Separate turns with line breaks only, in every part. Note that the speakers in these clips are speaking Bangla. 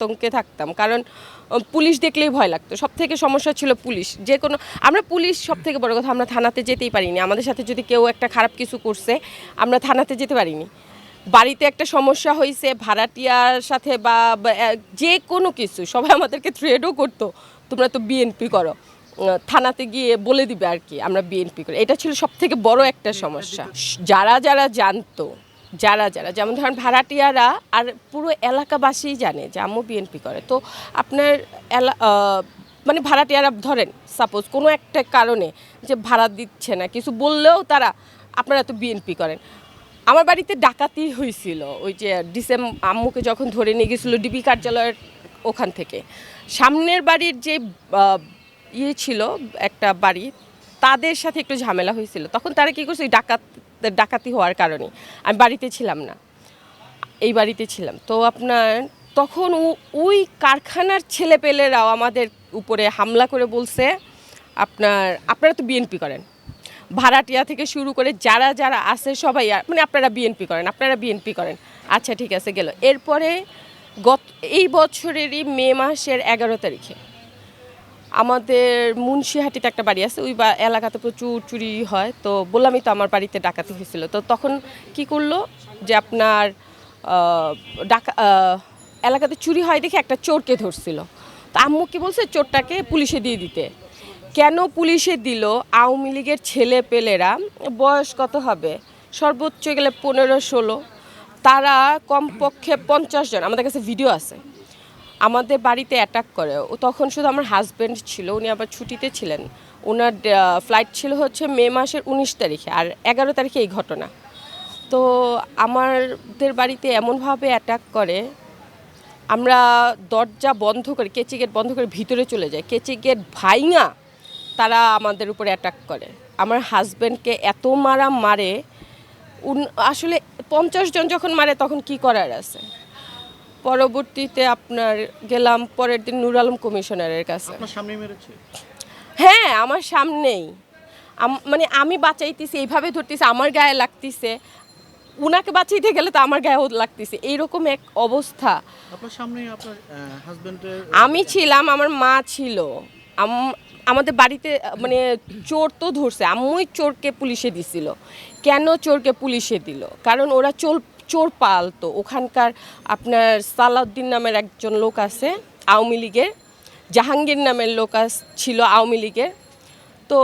আতঙ্কে থাকতাম। কারণ পুলিশ দেখলেই ভয় লাগতো। সব থেকে সমস্যা ছিল পুলিশ। যে কোনো আমরা পুলিশ সব থেকে বড় কথা আমরা থানাতে যেতেই পারিনি। আমাদের সাথে যদি কেউ একটা খারাপ কিছু করছে আমরা থানাতে যেতে পারিনি। বাড়িতে একটা সমস্যা হয়েছে ভাড়াটিয়ার সাথে বা যে কোনো কিছু সবাই আমাদেরকে থ্রেডও করতো তোমরা তো বিএনপি করো। থানাতে গিয়ে বলে দিবে আর কি আমরা বিএনপি করি। এটা ছিল সব থেকে বড় একটা সমস্যা। যারা যারা জানতো যারা যারা। যেমন ধরেন ভাড়াটিয়ারা আর পুরো এলাকাবাসী জানে যে আম্মু বিএনপি করে। তো আপনার এলা মানে ভাড়াটিয়ারা ধরেন সাপোজ কোনো একটা কারণে যে ভাড়া দিচ্ছে না, কিছু বললেও তারা, আপনারা তো বিএনপি করেন। আমার বাড়িতে ডাকাতি হয়েছিল ওই যে ডিসেম, আম্মুকে যখন ধরে নিয়ে গেছিল ডিবি কার্যালয়ের ওখান থেকে। সামনের বাড়ির যে ইয়ে ছিল একটা বাড়ি, তাদের সাথে একটু ঝামেলা হয়েছিল তখন তারা কী করছে ডাকাত ডাকাতি হওয়ার কারণে। আমি বাড়িতে ছিলাম না। এই বাড়িতে ছিলাম। তো আপনার তখন ওই কারখানার ছেলেপেলেরাও আমাদের উপরে হামলা করে বলছে, আপনার, আপনারা তো বিএনপি করেন। ভাড়াটিয়া থেকে শুরু করে যারা যারা আছে সবাই মানে আপনারা বিএনপি করেন, আপনারা বিএনপি করেন। আচ্ছা ঠিক আছে, গেল। এরপরে গত, এই বছরেরই মে মাসের এগারো তারিখে আমাদের মুন্সিহাটিতে একটা বাড়ি আছে, ওই বা- এলাকাতে প্রচুর চুরি হয়। তো বললামই তো আমার বাড়িতে ডাকাতি হয়েছিল। তো তখন কি করল যে আপনার ডাকা এলাকাতে চুরি হয় দেখে একটা চোরকে ধরছিল। তো আম্মু কি বলছে, চোরটাকে পুলিশে দিয়ে দিতে। কেন পুলিশে দিল? আওয়ামী লীগের ছেলে পেলেরা বয়স কত হবে? সর্বোচ্চ গেলে পনেরো, ষোলো। তারা কমপক্ষে পঞ্চাশ জন। আমাদের কাছে ভিডিও আছে। আমাদের বাড়িতে অ্যাটাক করে। ও তখন শুধু আমার হাজব্যান্ড ছিল, উনি আবার ছুটিতে ছিলেন। ওনার ফ্লাইট ছিল হচ্ছে মে মাসের উনিশ তারিখে, আর এগারো তারিখে এই ঘটনা। তো আমাদের বাড়িতে এমনভাবে অ্যাটাক করে, আমরা দরজা বন্ধ করে, কেচি গেট বন্ধ করে ভিতরে চলে যাই কেচি গেট ভাইঙা তারা আমাদের উপরে অ্যাটাক করে। আমার হাজব্যান্ডকে এত মারা মারে আসলে পঞ্চাশ জন যখন মারে, তখন কি করার আছে? পরবর্তীতে আপনার গেলাম পরের দিন নুর আলম কমিশনারের কাছে। হ্যাঁ আমার সামনেই। মানে আমি বাঁচাইতেছি এইভাবে ধরতেছি আমার গায়ে লাগতেছে। উনাকে বাঁচাইতে গেলে তো আমার গায়েও লাগতেছে। এইরকম এক অবস্থা। আমি ছিলাম আমার মা ছিল। আমাদের বাড়িতে মানে চোর তো ধরছে আম্মুই চোরকে পুলিশে দিছিল। কেন চোরকে পুলিশে দিল? কারণ ওরা চোর চোর পালতো ওখানকার আপনার সালাউদ্দিন নামের একজন লোক আছে, আওয়ামী লীগের। জাহাঙ্গীর নামের লোক ছিল আওয়ামী লীগের। তো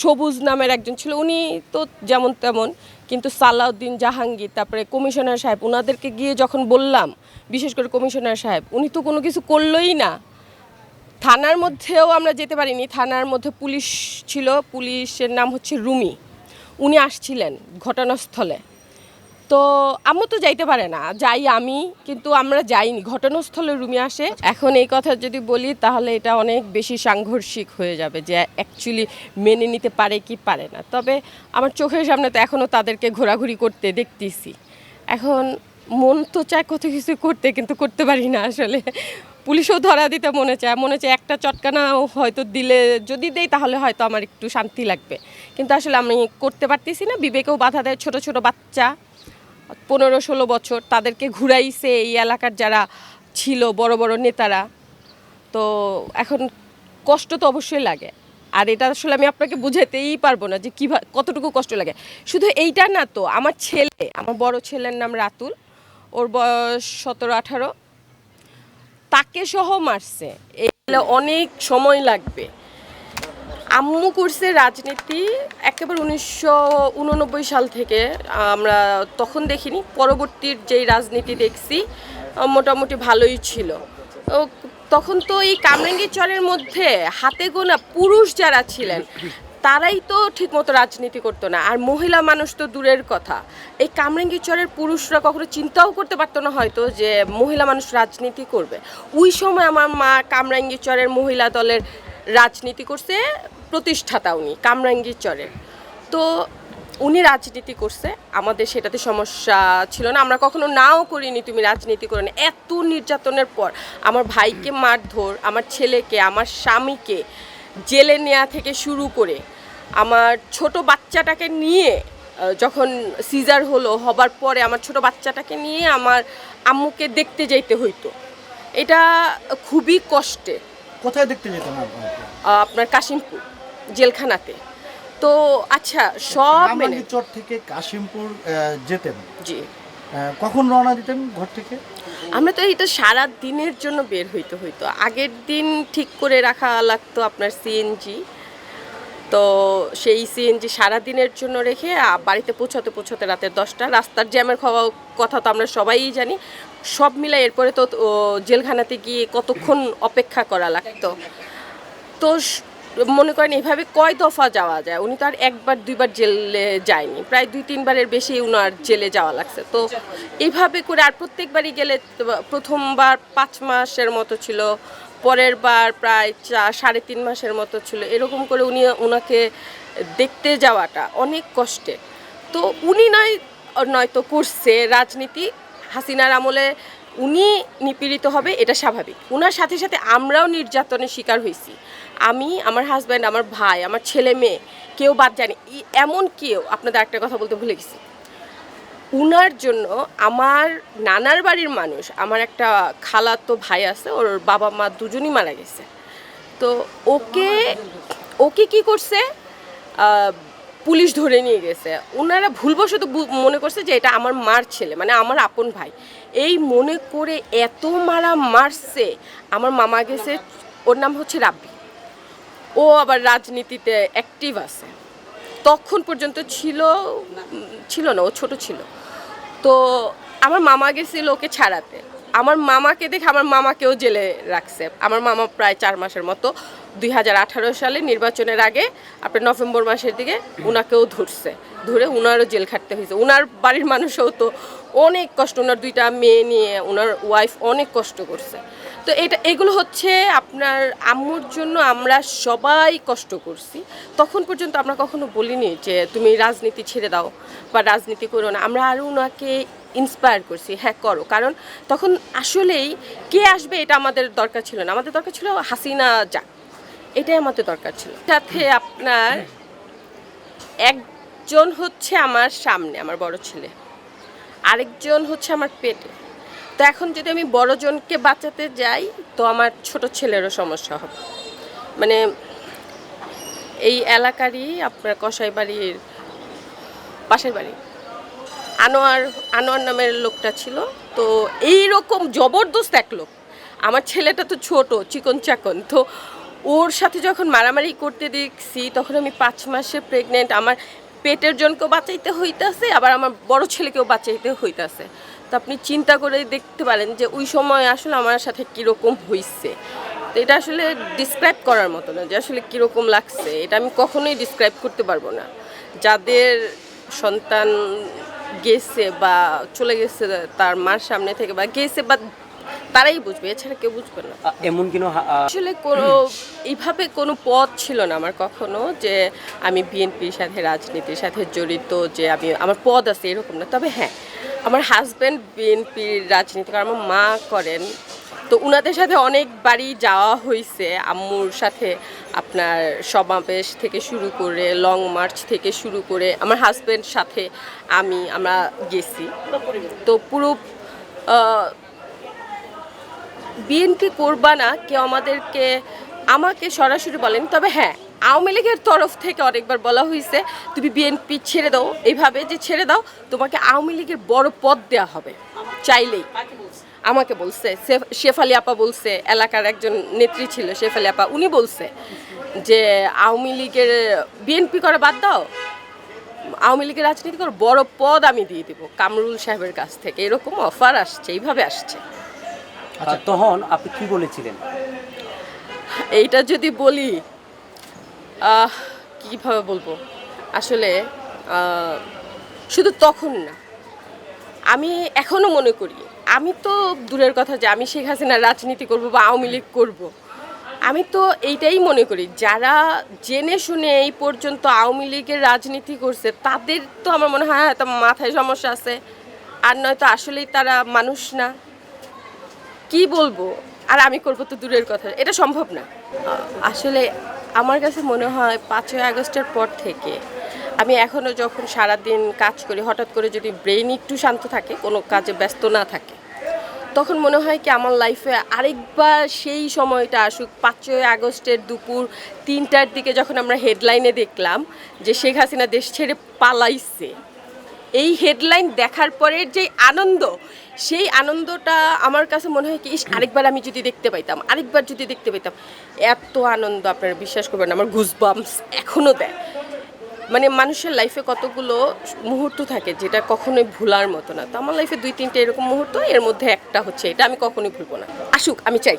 সবুজ নামের একজন ছিল, উনি তো যেমন তেমন, কিন্তু সালাউদ্দিন জাহাঙ্গীর, তারপরে কমিশনার সাহেব ওনাদেরকে গিয়ে যখন বললাম, বিশেষ করে কমিশনার সাহেব, উনি তো কোনো কিছু করলোই না। থানার মধ্যেও আমরা যেতে পারিনি, থানার মধ্যে পুলিশ ছিল, পুলিশের নাম হচ্ছে রুমি। উনি আসছিলেন ঘটনাস্থলে। তো আম্মু তো যাইতে পারে না। যাই আমি, কিন্তু আমরা যাইনি। ঘটনাস্থলে রুমে আসে। এখন এই কথা যদি বলি, তাহলে এটা অনেক বেশি সাংঘর্ষিক হয়ে যাবে যে অ্যাকচুয়ালি মেনে নিতে পারে কি পারে না। তবে আমার চোখের সামনে তো এখনও তাদেরকে ঘোরাঘুরি করতে দেখতেছি। এখন মন তো চায় কত কিছু করতে, কিন্তু করতে পারি না আসলে। পুলিশও ধরা দিতে মনে চায়। মনে চায় একটা চটকানা হয়তো দিলে, যদি দেই তাহলে হয়তো আমার একটু শান্তি লাগবে। কিন্তু আসলে আমি করতে পারতেছি না। বিবেকেও বাধা দেয় ছোট ছোট বাচ্চা। পনেরো ষোলো বছর তাদেরকে ঘুরাইছে এই এলাকার যারা ছিল বড় বড় নেতারা। তো এখন কষ্ট তো অবশ্যই লাগে। আর এটা আসলে আমি আপনাকে বুঝাতেই পারব না যে কীভাবে কতটুকু কষ্ট লাগে। শুধু এইটা না তো, আমার ছেলে, আমার বড় ছেলের নাম রাতুল, ওর বয়স সতেরো আঠারো তাকে সহ মারছে। এগুলো অনেক সময় লাগবে। আম্মু করছে রাজনীতি একেবারে উনিশশো উননব্বই সাল থেকে, আমরা তখন দেখিনি, পরবর্তীর যেই রাজনীতি দেখছি, মোটামুটি ভালোই ছিল। তখন তো এই কামরাঙ্গি চরের মধ্যে হাতে গোনা পুরুষ যারা ছিলেন, তারাই তো ঠিকমতো রাজনীতি করতো না। আর মহিলা মানুষ তো দূরের কথা। এই কামরাঙ্গি চরের পুরুষরা কখনো চিন্তাও করতে পারতো না হয়তো যে মহিলা মানুষ রাজনীতি করবে। ওই সময় আমার মা কামরাঙ্গি চরের মহিলা দলের রাজনীতি করছে প্রতিষ্ঠাতা উনি কামরাঙ্গি চরের। তো উনি রাজনীতি করছে আমাদের সেটাতে সমস্যা ছিল না। আমরা কখনো নাও করিনি তুমি রাজনীতি করো এত নির্যাতনের পর আমার ভাইকে মারধর আমার ছেলেকে আমার স্বামীকে জেলে নেওয়া থেকে শুরু করে আমার ছোট বাচ্চাটাকে নিয়ে যখন সিজার হলো হবার পরে আমার ছোট বাচ্চাটাকে নিয়ে আমার আম্মুকে দেখতে যাইতে হইতো। এটা খুবই কষ্টে।
কোথায় দেখতে আপনাকে
আপনার কাশিমপুর। জেলখানাতে। তো আচ্ছা সব মেনে
চর থেকে কাশিমপুর যেতেন।
জি।
কখন রওনা দিতেন ঘর থেকে?
আমরা তো এটা সারা দিনের জন্য বের হইতে হইতো। আগের দিন ঠিক করে রাখা লাগতো আপনার সিএনজি তো সেই সিএনজি সারা দিনের জন্য রেখে বাড়িতে পৌঁছাতে পৌঁছাতে রাতের দশটা। রাস্তার জ্যামের খাওয়া কথা তো আমরা সবাই জানি। সব মিলে এরপরে তো জেলখানাতে গিয়ে কতক্ষণ অপেক্ষা করা লাগতো। তো মনে করেন এভাবে কয় দফা যাওয়া যায়? উনি তো আর একবার, দুইবার জেলে যায়নি। প্রায় দুই, তিনবারের বেশি উনার জেলে যাওয়া লাগছে। তো এইভাবে করে আর প্রত্যেকবারই গেলে প্রথমবার পাঁচ মাসের মতো ছিল, পরের বার প্রায় চা- সাড়ে তিন মাসের মতো ছিল। এরকম করে উনি ওনাকে দেখতে যাওয়াটা অনেক কষ্টে। তো উনি নয়, নয়তো করছে রাজনীতি। হাসিনার আমলে উনি নিপীড়িত হবে, এটা স্বাভাবিক। উনার সাথে সাথে আমরাও নির্যাতনের শিকার হয়েছি। আমি, আমার হাজব্যান্ড আমার ভাই, আমার ছেলে মেয়ে, কেউ বাদ জানি এমন কেউ, আপনাদের একটা কথা বলতে ভুলে গেছি। উনার জন্য আমার নানার বাড়ির মানুষ, আমার একটা খালাতো ভাই আছে, ওর বাবা মা দুজনই মারা গেছে। তো ওকে ওকে কি করছে? পুলিশ ধরে নিয়ে গেছে। ওনারা ভুলবশত মনে করছে যে এটা আমার মার ছেলে মানে আমার আপন ভাই। এই মনে করে এত মারা মারছে, আমার মামা গেছে, ওর নাম হচ্ছে রাব্বি। ও আবার রাজনীতিতে অ্যাক্টিভ আছে। তখন পর্যন্ত ছিল ছিল না, ও ছোট ছিল। তো আমার মামা গেছিল ওকে ছাড়াতে। আমার মামাকে দেখে আমার মামাকেও জেলে রাখছে। আমার মামা প্রায় চার মাসের মতো। দুই হাজার আঠারো সালে নির্বাচনের আগে, আপনার নভেম্বর মাসের দিকে উনাকেও ধরছে। ধরে উনারও জেল খাটতে হয়েছে। উনার বাড়ির মানুষও তো অনেক কষ্ট। ওনার দুইটা মেয়ে নিয়ে ওনার ওয়াইফ অনেক কষ্ট করছে। তো এটা, এগুলো হচ্ছে আপনার আম্মুর জন্য আমরা সবাই কষ্ট করছি। তখন পর্যন্ত আমরা কখনো বলিনি যে তুমি রাজনীতি ছেড়ে দাও বা রাজনীতি করো না। আমরা আরও ওনাকে ইন্সপায়ার করছি হ্যাঁ করো। কারণ তখন আসলেই কে আসবে এটা আমাদের দরকার ছিল না। আমাদের দরকার ছিল হাসিনা যাক এটাই আমাদের দরকার ছিল। সাথে আপনার একজন হচ্ছে আমার সামনে, আমার বড় ছেলে। আরেকজন হচ্ছে আমার পেটে। তো এখন যদি আমি বড়জনকে বাঁচাতে যাই, তো আমার ছোট ছেলেরও সমস্যা হবে। মানে এই এলাকারই আপনার কসাই বাড়ির পাশের বাড়ি। আনোয়ার আনোয়ার নামের লোকটা ছিল। তো এই রকম জবরদস্ত এক লোক। আমার ছেলেটা তো ছোট, চিকন চাকন। তো ওর সাথে যখন মারামারি করতে দেখছি, তখন আমি পাঁচ মাসে প্রেগনেন্ট আমার পেটের জনকেও বাঁচাইতে হইতাছে, আবার আমার বড় ছেলেকেও বাঁচাইতে হইতাছে। তো আপনি চিন্তা করে দেখতে পারেন যে ওই সময় আসলে আমার সাথে কীরকম হইছে। তো এটা আসলে ডিসক্রাইব করার মতো না যে আসলে কীরকম লাগছে। এটা আমি কখনোই ডিসক্রাইব করতে পারব না। যাদের সন্তান গেছে বা চলে গেছে তার মার সামনে থেকে বা গেছে বা তারাই বুঝবে এছাড়া কেউ বুঝবে না।
এমন কিনো
আসলে কোনো এইভাবে কোনো পথ ছিল না আমার কখনো যে আমি বিএনপির সাথে রাজনীতির সাথে জড়িত যে আমি আমার পদ আছে এরকম না। তবে হ্যাঁ আমার হাজব্যান্ড বিএনপির রাজনীতি করে আমার মা করেন। তো উনাদের সাথে অনেকবারই যাওয়া হয়েছে আম্মুর সাথে আপনার সমাবেশ থেকে শুরু করে লং মার্চ থেকে শুরু করে আমার হাজব্যান্ড সাথে আমি, আমরা গেছি। তো পুরো বিএনপি করবা না, কেউ আমাদেরকে, আমাকে সরাসরি বলেন, তবে হ্যাঁ আওয়ামী লীগের তরফ থেকে অনেকবার বলা হয়েছে তুমি বিএনপি ছেড়ে দাও। এইভাবে যে ছেড়ে দাও তোমাকে আওয়ামী লীগের বড় পদ দেওয়া হবে। চাইলেই। আমাকে বলছে শেফ- শেফালি আপা বলছে এলাকার একজন নেত্রী ছিল শেফালি আপা উনি বলছে যে আওয়ামী লীগের বিএনপি করা বাদ দাও। আওয়ামী লীগের রাজনীতি করে বড় পদ আমি দিয়ে দিব। কামরুল সাহেবের কাছ থেকে এরকম অফার আসছে এইভাবে আসছে।
আ, তখন আপনি কি বলেছিলেন?
এইটা যদি বলি কীভাবে বলব? আসলে শুধু তখন না। আমি এখনও মনে করি, আমি তো দূরের কথা যে আমি শেখ হাসিনা রাজনীতি করব বা আওয়ামী লীগ করব। আমি তো এইটাই মনে করি, যারা জেনে শুনে এই পর্যন্ত আওয়ামী লীগের রাজনীতি করছে, তাদের তো আমার মনে হয়, হয়তো মাথায় সমস্যা আছে। আর নয়তো আসলেই তারা মানুষ না। কি বলব? আর আমি করব তো দূরের কথা, এটা সম্ভব না। আসলে আমার কাছে মনে হয় পাঁচই আগস্টের পর থেকে আমি এখনও যখন সারাদিন কাজ করি, হঠাৎ করে যদি ব্রেইন একটু শান্ত থাকে, কোনো কাজে ব্যস্ত না থাকে, তখন মনে হয় কি আমার লাইফে আরেকবার সেই সময়টা আসুক। পাঁচই আগস্টের দুপুর তিনটার দিকে যখন আমরা হেডলাইনে দেখলাম যে শেখ হাসিনা দেশ ছেড়ে পালাইছে এই হেডলাইন দেখার পরের যে আনন্দ সেই আনন্দটা আমার কাছে মনে হয় কি ইস আরেকবার আমি যদি দেখতে পাইতাম আরেকবার যদি দেখতে পাইতাম এত আনন্দ আপনারা বিশ্বাস করবেন আমার গুজবামস এখনও দেয়। মানে মানুষের লাইফে কতগুলো মুহূর্ত থাকে যেটা কখনোই ভুলার মতো না। তো আমার লাইফে দুই তিনটে এরকম মুহূর্ত এর মধ্যে একটা হচ্ছে এটা আমি কখনোই ভুলবো না। আসুক আমি চাই।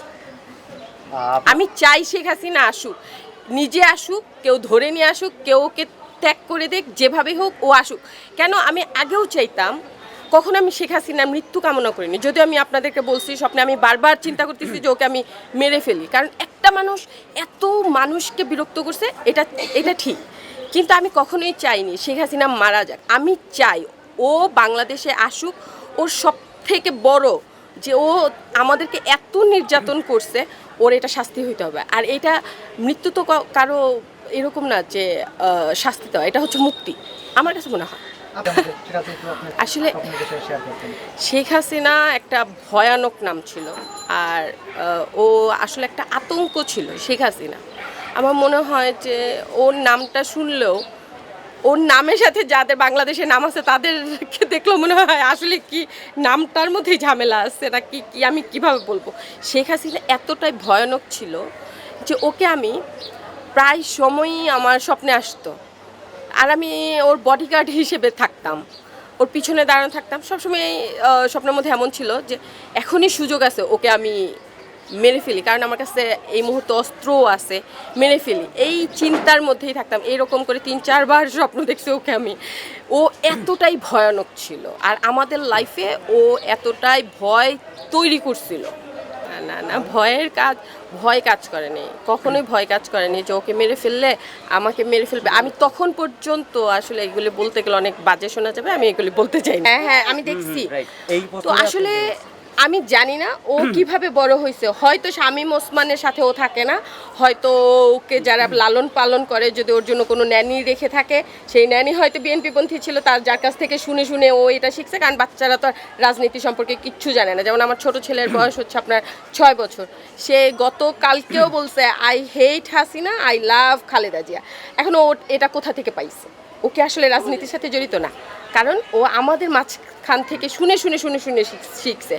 আমি চাই শেখ হাসিনা আসুক। নিজে আসুক কেউ ধরে নিয়ে আসুক কেউ ওকে ত্যাগ করে দেখ, যেভাবে হোক ও আসুক। কেন আমি আগেও চাইতাম, কখনো আমি শেখ হাসিনার মৃত্যু কামনা করিনি। যদিও আমি আপনাদেরকে বলছি, স্বপ্নে আমি বারবার চিন্তা করতেছি যে ওকে আমি মেরে ফেলি। কারণ একটা মানুষ এত মানুষকে বিরক্ত করছে, এটা এটা ঠিক। কিন্তু আমি কখনোই চাইনি শেখ হাসিনা মারা যাক। আমি চাই ও বাংলাদেশে আসুক, ওর সব থেকে বড় যে ও আমাদেরকে এত নির্যাতন করছে, ওর এটা শাস্তি হইতে হবে। আর এটা মৃত্যু তো কারও এরকম না যে শাস্তি দেওয়া, এটা হচ্ছে মুক্তি। আমার কাছে মনে হয়। আসলে শেখ হাসিনা একটা ভয়ানক নাম ছিল, আর ও আসলে একটা আতঙ্ক ছিল শেখ হাসিনা। আমার মনে হয় যে, ওর নামটা শুনলেও, ওর নামের সাথে যাদের বাংলাদেশে নাম আছে, তাদেরকে দেখলেও মনে হয় আসলে কি নামটার মধ্যেই ঝামেলা আছে, এটা কি কি আমি কীভাবে বলব? শেখ হাসিনা এতটাই ভয়ানক ছিল যে, ওকে আমি প্রায় সময়ই আমার স্বপ্নে আসতো। আর আমি ওর বডিগার্ড হিসেবে থাকতাম। ওর পিছনে দাঁড়ানো থাকতাম। সবসময় স্বপ্নের মধ্যে এমন ছিল যে এখনই সুযোগ আছে ওকে আমি মেরে ফেলি। কারণ আমার কাছে এই মুহূর্তে অস্ত্রও আছে, মেরে ফেলি। এই চিন্তার মধ্যেই থাকতাম। এইরকম করে তিন, চারবার স্বপ্ন দেখছি ওকে আমি। ও এতটাই ভয়ানক ছিল। আর আমাদের লাইফে ও এতটাই ভয় তৈরি করছিল। না না না ভয়ের কাজ ভয় কাজ করেনি। কখনোই ভয় কাজ করেনি যে ওকে মেরে ফেললে আমাকে মেরে ফেলবে। আমি তখন পর্যন্ত আসলে এগুলি বলতে গেলে অনেক বাজে শোনা যাবে আমি এগুলি বলতে চাই হ্যাঁ হ্যাঁ আমি দেখছি। তো আসলে আমি জানি না ও কীভাবে বড় হয়েছে হয়তো শামীম ওসমানের সাথে ও থাকে না হয়তো ওকে যারা লালন পালন করে যদি ওর জন্য কোনো ন্যানি রেখে থাকে সেই ন্যানি হয়তো বিএনপিপন্থী ছিল তার যার কাছ থেকে শুনে শুনে ও এটা শিখছে কারণ বাচ্চারা তো আর রাজনীতি সম্পর্কে কিচ্ছু জানে না। যেমন আমার ছোট ছেলের বয়স হচ্ছে আপনার ছয় বছর। সে গত কালকেও বলছে I hate Hasina I love Khaleda Zia. এখন ও এটা কোথা থেকে পাইছে? ওকে আসলে রাজনীতির সাথে জড়িত না? কারণ ও আমাদের মাঝখান থেকে শুনে শুনে শুনে শুনে শিখছে।